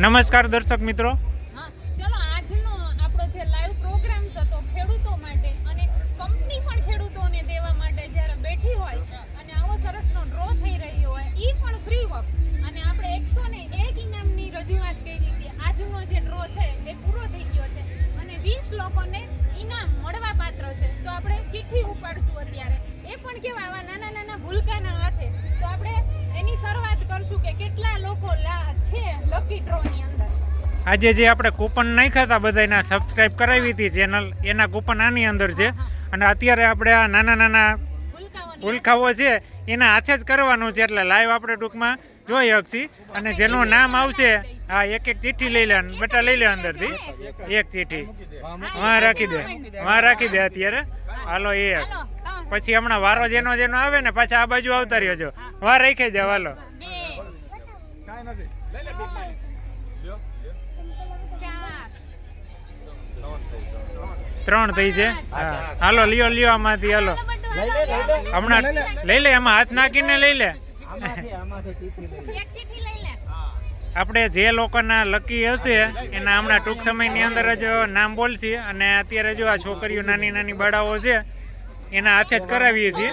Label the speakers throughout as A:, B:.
A: નમસ્કાર દર્શક મિત્રો.
B: હા ચલો આજનો આપણો જે લાઈવ પ્રોગ્રામ હતો ખેડૂતો માટે અને કંપની પણ ખેડૂતોને દેવા માટે જ્યારે બેઠી હોય અને આવો સરસનો ડ્રો થઈ રહ્યો હોય એ પણ ફ્રી વર્ક અને આપણે એકસો ને એક ઇનામની રજૂઆત કરી હતી આજનો જે ડ્રો છે એ પૂરો થઈ ગયો છે અને વીસ લોકોને ઇનામ મળવા પાત્ર છે. તો આપણે ચિઠ્ઠી ઉપાડશું અત્યારે. એ પણ કેવા આવા નાના નાના ભૂલકાના હાથે. શરૂઆત કે કેટલા લોકો છે લકી ડ્રોની અંદર?
A: આજે જે આપણે કૂપન નાખ્યા હતા બધાના સબસ્ક્રાઇબ કરાવી હતી ચેનલ એના કૂપન આની અંદર છે. અને અત્યારે આપણે આ નાના નાના
B: ભૂલકાઓની
A: છે એના હાથે જ કરવાનું છે એટલે લાઈવ આપણે ટૂંકમાં જોઈ શકશી. અને જેનું નામ આવશે હા એક એક ચિઠ્ઠી લઈ લે બેટા બટા લઈ લે અંદરથી. એક ચિઠ્ઠી. વાં રાખી દે. વાં રાખી દે અત્યારે. હાલો એક પછી હમણાં વારો જેનો જેનો આવે ને પાછા આ બાજુ આવતા રહ્યો જો વાર રાખી જાવ હાલો.
B: બે ચાર
A: ત્રણ થઈ છે? હા. હાલો લ્યો લ્યો આમાંથી હાલો. હમણાં લઈ લે એમાં હાથ નાખીને લઈ લે.
B: લઈ લે.
A: આપણે જે લોકોના લકી હશે એના હમણાં ટૂંક સમયની અંદર જ નામ બોલશે. અને અત્યારે જો આ છોકરીઓ નાની નાની બાળાઓ છે એના હાથે જ કરાવીએ છીએ.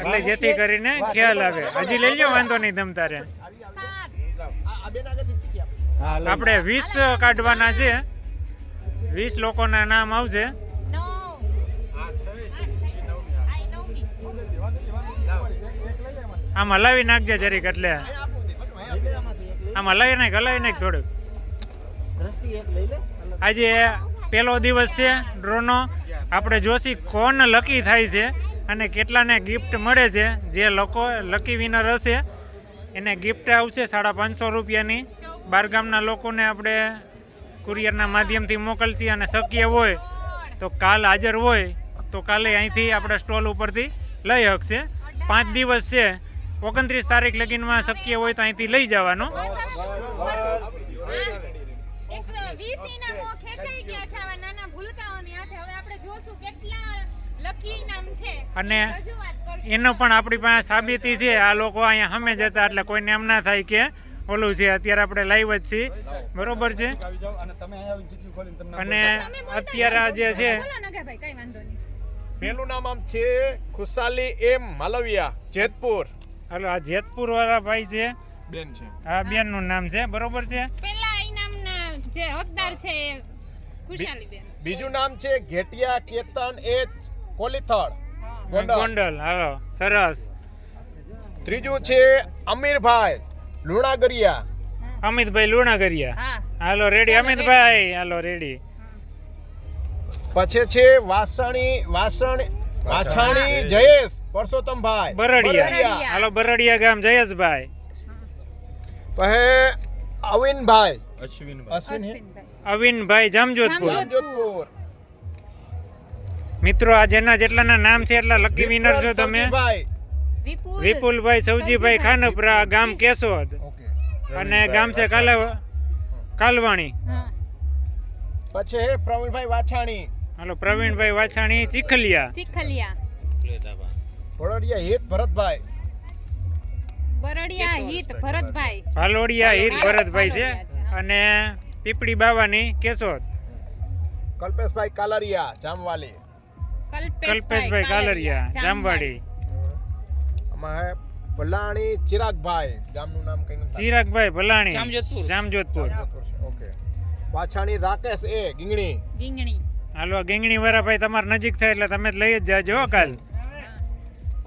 A: એટલે જેથી કરીને ખ્યાલ આવે. હજી લઈ લો વાંધો નહીં તમ તારે. આપણે વીસ કાઢવાના છે. વીસ લોકોના નામ આવશે. આમ. હલાવી નાખજે જરીક એટલે. આમ હલાવી નાખ હલાવી નાખ થોડુંક. આજે પહેલો દિવસ છે ડ્રોનો. આપણે જોશી કોણ લકી થાય છે અને કેટલાને ગિફ્ટ મળે છે. જે લોકો લકી વિનર હશે. એને ગિફ્ટ આવશે સાડા પાંચસો રૂપિયાની. બારગામના લોકોને આપણે કુરિયરના માધ્યમથી મોકલશી અને શક્ય હોય તો કાલ હાજર હોય તો કાલે અહીંથી આપણે સ્ટોલ ઉપરથી લઈ શકશે પાંચ દિવસ છે. ઓગણત્રીસ તારીખ લગીનમાં શક્ય હોય તો અહીંથી લઈ જવાનું. અને એનો પણ આપણી પાસે સાબિતી છે. આ લોકો અહીંયા હમે જતા એટલે કોઈને એમ ના થાય કે ઓલું છે. અત્યારે આપણે લાઈવ જ છીએ. બરોબર છે? અને અત્યારે આ જે છે
B: બોલો નગાભાઈ કઈ વાંધો નહીં.
C: પેલું નામ આમ છે ખુશાલી એમ માલવિયા જેતપુર.
A: હાલો આ જેતપુર વાળા ભાઈ છે.
C: બેન છે.
A: આ બેનનું નામ છે. બરોબર છે?
B: પેલા ઇનામના જે હકદાર છે ખુશાલી બેન.
C: બીજું નામ છે ઘેટિયા કેતન એચ કોલીથળ. ગોંડલ.
A: ગોંડલ હાલો સરસ.
C: ત્રીજું છે અમીરભાઈ. લુણાગરિયા.
A: અમિતભાઈ લુણાગરિયા. હાલો રેડી. અમિતભાઈ હાલો રેડી.
C: પછી છે વાસણી વાસણ વાછાણી જયેશ. પરસોત્તમભાઈ.
A: બરડિયા. હાલો બરડિયા ગામ જયેશભાઈ.
C: પછી અવિનભાઈ. અશ્વિનભાઈ.
B: અશ્વિનભાઈ.
A: અવિનભાઈ જામજોધપુર.
C: જામજોધપુર.
A: મિત્રો આ જેના જેટલાના નામ છે એટલા લકી વિનર છો તમે.
C: સવજીભાઈ.
B: વિપુલ
A: વિપુલભાઈ સૌજીભાઈ ખાનપરા ગામ કેશોદ. અને ગામ છે કાલ કાલવાણી.
C: પછી હે પ્રવીણભાઈ વાછાણી.
A: હાલો પ્રવીણભાઈ વાછાણી ચીખલિયા.
B: ચીખલિયા.
C: ભોળડિયા હિત ભરતભાઈ.
B: બરડિયા હિત ભરતભાઈ.
A: ભાલોડિયા હિત ભરતભાઈ છે. અને પીપળી બાવાની કેશોદ.
C: કલ્પેશભાઈ કાલરિયા જામવાલી.
A: કલ્પેશભાઈ કાલરિયા જામવાડી.
C: હે ભલાણી ચિરાગભાઈ ગામનું નામ કઈ
A: ચિરાગભાઈ ભલાણી
D: જામજોધપુર.
A: જામજોધપુર.
C: ઓકે. પાછાણી રાકેશ એ ગીંગણી.
B: ગીંગણી.
A: હાલો ગીંગણી વાળા ભાઈ તમાર નજીક થાય એટલે તમે જ લઈ જ જાજો કાલ.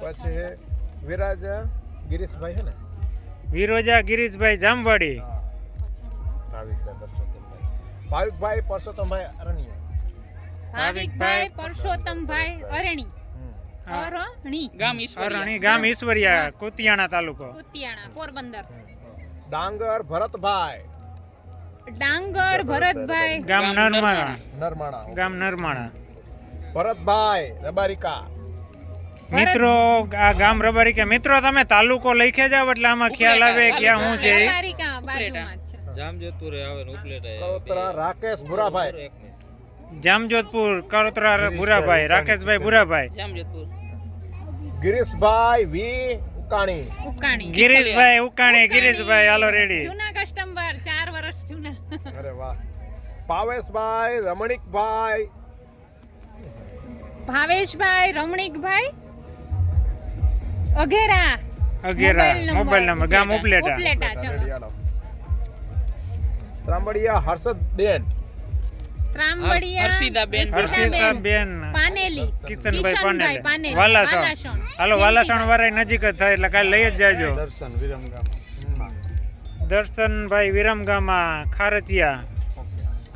C: પછી વિરાજ ગિરીશભાઈ હે ને?
A: વિરોજા ગિરીશભાઈ જામવાડી.
C: ભાવિકભાઈ પરસોત્તમભાઈ. અરણી
B: ભાવિકભાઈ પરસોત્તમભાઈ અરણી. અરણી
D: ગામ ઈશ્વરિયા.
A: અરણી ગામ ઈશ્વરિયા કુતિયાણા તાલુકો.
B: કુતિયાણા પોરબંદર.
C: ડાંગર ભરતભાઈ.
B: ડાંગર ભરતભાઈ.
A: ગામ નરમાણા
C: નરમાણા
A: ગામ નરમાણા
C: ભરતભાઈ રબારિકા.
A: મિત્રો આ ગામ રબારિકા. મિત્રો તમે તાલુકો લખે જાવ એટલે આમાં ખ્યાલ આવે ક્યાં હું છે.
B: રબારિકા બાજુમાં છે.
D: જામજોધપુર આવે ને ઉપલેટા
C: કળોતરા રાકેશ ભુરાભાઈ.
A: જામજોધપુર કરોતરા ભુરાભાઈ રાકેશભાઈ ભુરાભાઈ.
D: જામજોધપુર.
C: ગિરીશભાઈ વી ઉકાણી.
B: ઉકાણી
A: ગિરીશભાઈ ઉકાણી ગિરીશભાઈ હાલો રેડી.
B: જૂના કસ્ટમર 4 વર્ષ
C: વાહ. પાવેશભાઈ રમણીકભાઈ.
B: ભાવેશભાઈ Ramnikbhai. Aghera.
A: Aghera mobile number. ગામ ઉપલેટા.
B: ઉપલેટા ચલો.
C: ત્રાંબડિયા હર્ષદ હર્ષદબેન
B: ત્રાંબડિયા
D: હર્ષિદાબેન.
A: હર્ષિતાબેન.
B: પાનેલી
A: કિશનભાઈ પાનેલી.
B: પાનેલી
A: વાલાસણ.
B: વાલાસણ.
A: હાલો વાલાસણ વાળા નજીક જ થાય એટલે કાલે લઈ જ જાજો.
C: દર્શન વિરમગામ.
A: દર્શનભાઈ વિરમગામા ખારચિયા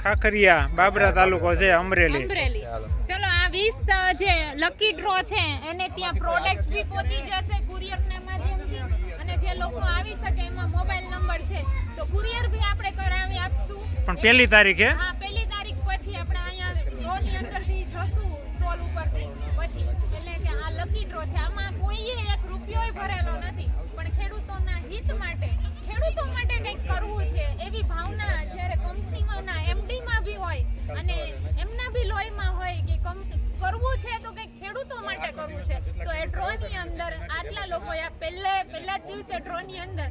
A: ખાખરિયા બાબરા તાલુકો છે અમરેલી.
B: અમરેલી.
C: ચલો.
B: આ 20 જે લકી ડ્રો છે એને ત્યાં પ્રોડક્ટ્સ બી પહોંચી જશે કુરિયર ના માધ્યમથી. અને જે લોકો આવી શકે એમાં મોબાઈલ નંબર છે તો કુરિયર બી આપણે કરાવી આપશું.
A: પણ પહેલી તારીખે?
B: હા ડ્રોની અંદરથી જશું સ્ટોલ ઉપરથી. પછી એટલે કે આ લકી ડ્રો છે. આમાં કોઈએ એક રૂપિયોય ભરેલો નથી. પણ ખેડૂતોના હિત માટે, ખેડૂતો માટે કંઈક કરવું છે. એવી ભાવના જ્યારે કંપનીઓના એમડીમાં બી હોય અને એમના બી લોહીમાં હોય કે કરવું છે તો કંઈક ખેડૂતો માટે કરવું છે. તો એ ડ્રોની અંદર આટલા લોકોએ પહેલે, પહેલા જ દિવસે ડ્રોની અંદર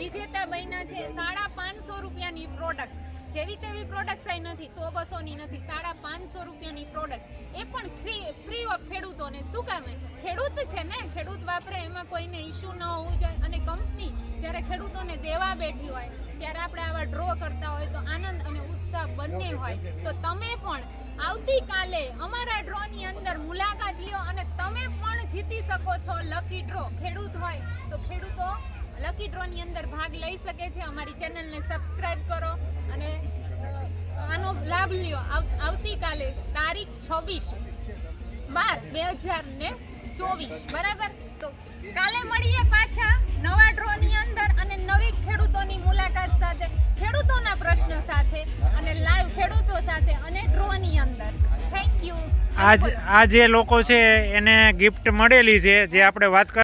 B: વિજેતા બન્યા છે. સાડા પાંચસો રૂપિયાની પ્રોડક્ટ જેવી તેવી પ્રોડક્ટ આઈ નથી સો બસોની નથી સાડા પાંચસો રૂપિયાની પ્રોડક્ટ એ પણ ફ્રી ફ્રી ઓફ ખેડૂતોને. શું કામે ખેડૂત છે ને ખેડૂત વાપરે એમાં કોઈને ઇશ્યુ ન હોવું જોઈએ. અને કંપની જ્યારે ખેડૂતોને દેવા બેઠી હોય ત્યારે આપણે આવા ડ્રો કરતા હોય તો આનંદ અને ઉત્સાહ બંને હોય. તો તમે પણ આવતીકાલે અમારા ડ્રોની અંદર મુલાકાત લ્યો અને તમે પણ જીતી શકો છો લકી ડ્રો ખેડૂત હોય તો ખેડૂતો લકી ડ્રોની અંદર ભાગ લઈ શકે છે. અમારી ચેનલને સબસ્ક્રાઈબ કરો. અને આનો લાભ લ્યો. આવતીકાલે તારીખ છવ્વીસ બાર બે હજાર ને ચોવીસ. બરાબર? તો કાલે મળીએ પાછા નવા ડ્રોની અંદર અને નવી ખેડૂતોની મુલાકાત સાથે ખેડૂતોના પ્રશ્ન સાથે અને લાઈવ ખેડૂતો સાથે અને ડ્રોની અંદર. થેન્ક યુ
A: આજ આ જે લોકો છે એને ગિફ્ટ મળેલી છે જે આપણે વાત